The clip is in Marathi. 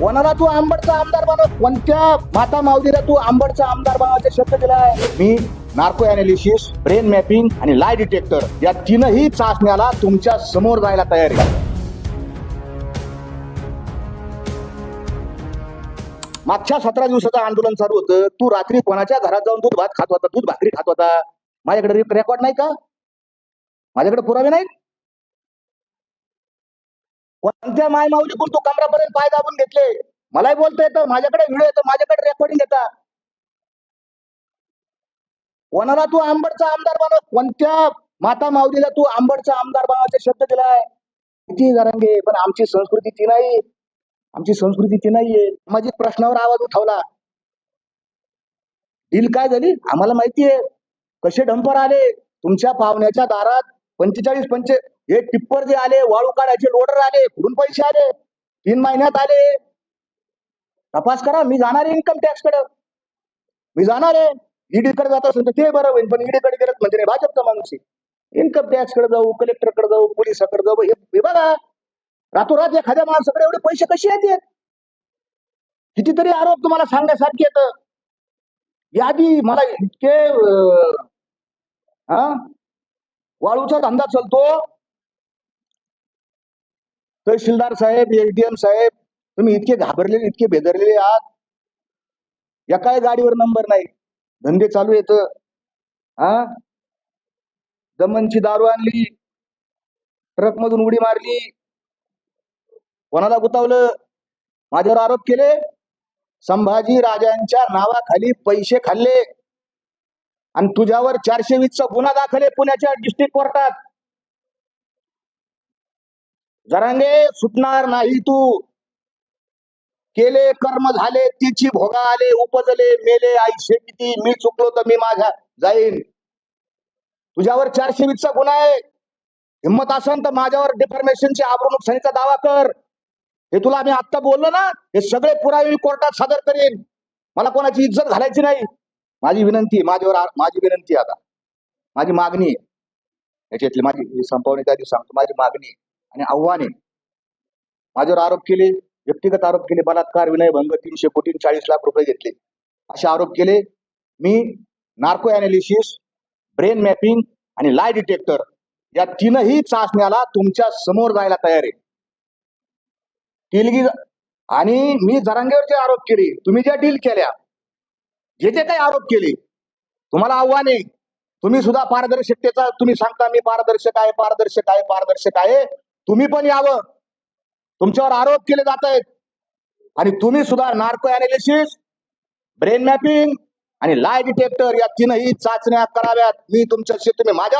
कोणाला तू आंबडचा आमदार बनव? कोणत्या माता मावदीला तू आंबडचा आमदार बनवायचा शब्द दिलाय? मी नार्को अनालिसिस ब्रेन मॅपिंग आणि लाय डिटेक्टर या तीनही चाचण्याला तुमच्यासमोर जायला तयार आहे. मागच्या सतरा दिवसाचं आंदोलन चालू होतं. तू रात्री कोणाच्या घरात जाऊन दूध भात खात होता? दूध भाकरी खात होता? माझ्याकडे रेकॉर्ड नाही का? माझ्याकडे पुरावे नाहीत? कोणत्या माय माऊलीकडून तू कमरापर्यंत पाय दाबून घेतले. मलाही बोलता येतं माझ्याकडे व्हिडिओ येतो माझ्याकडे रेकॉर्डिंग येतात कोणाला तू आंबडचा आमदार बनव कोणत्या माता माऊलीला तू आंबडचा आमदार बनवायचा शब्द दिलाय? किती जरांगे पण आमची संस्कृती ती नाही. आमची संस्कृती ती नाहीये. सामाजिक प्रश्नावर आवाज उठवला. डील काय झाली? आम्हाला माहितीये. कसे डंपर आले? तुमच्या पाहुण्याच्या दारात पंचेचाळीस पंचे हे टिप्पर जे आले वाळू काढायचे लोडर आले कुठून पैसे आले तीन महिन्यात आले. तपास करा मी जाणार आहे इन्कम टॅक्सकडे. मी जाणार आहे. ईडीकडे जात असेल तर ते बरं होईल पण ईडीकडे गेलं म्हणजे नाही भाजपचा माणूस इन्कम टॅक्सकडे जाऊ कलेक्टरकडे जाऊ पोलिसाकडे जाऊ हे बघा. रातोरात एखाद्या माणसाकडे एवढे पैसे कसे येतात कितीतरी आरोप तुम्हाला सांगण्यासारखे येत यादी मला इतके हा? वाळूचा धंदा चालतो. तहसीलदार साहेब एसडीएम साहेब तुम्ही इतके घाबरलेले इतके बेदरलेले आहात. या काय गाडीवर नंबर नाही? धंदे चालू येत हा दमनची दारू आणली. ट्रक मधून उडी मारली. कोणाला गुतावलं? माझ्यावर आरोप केले? संभाजी राजांच्या नावाखाली पैसे खाल्ले. आणि तुझ्यावर चारशे वीसचा गुन्हा दाखल आहे पुण्याच्या डिस्ट्रिक्ट कोर्टात. जरांगे सुटणार नाही तू. केले कर्म झाले तिची भोगा आले उपजले मेले आईशे किती मी चुकलो तर मी माझ्या जाईन. तुझ्यावर चारशे वीसचा गुन्हा आहे. हिंमत असेल तर माझ्यावर डिफॉर्मेशनची आबरू नुकसानीचा दावा कर. हे तुला मी आत्ता बोललो ना हे सगळे पुरावे मी कोर्टात सादर करेन. मला कोणाची इज्जत घालायची नाही. माझी विनंती माझ्यावर माझी विनंती आता. माझी मागणी आहे. याच्यातली माझी संपवणी त्या दिवशी सांगतो माझी मागणी आहे. आणि आव्हाने. माझ्यावर आरोप केले व्यक्तिगत आरोप केले बलात्कार विनयभंग तीनशे कोटी चाळीस लाख रुपये घेतले. असे आरोप केले मी नार्को अनालिसिस ब्रेन मॅपिंग आणि लाय डिटेक्टर या तीनही चाचण्याला तुमच्यासमोर जायला तयार आहे. तिलगी आणि मी जरांगेवर जे आरोप केले तुम्ही ज्या डील केल्या जे जे काही आरोप केले तुम्हाला आव्हान आहे. तुम्ही सुद्धा पारदर्शकतेचा तुम्ही सांगता मी पारदर्शक आहे पारदर्शक आहे पारदर्शक आहे. तुम्ही पण यावं. तुमच्यावर आरोप केले जात आहेत. आणि तुम्ही सुद्धा नार्को अनालिसिस ब्रेन मॅपिंग आणि लाय डिटेक्टर या तीनही चाचण्या कराव्यात. मी तुमच्याशी तुम्ही माझ्यावर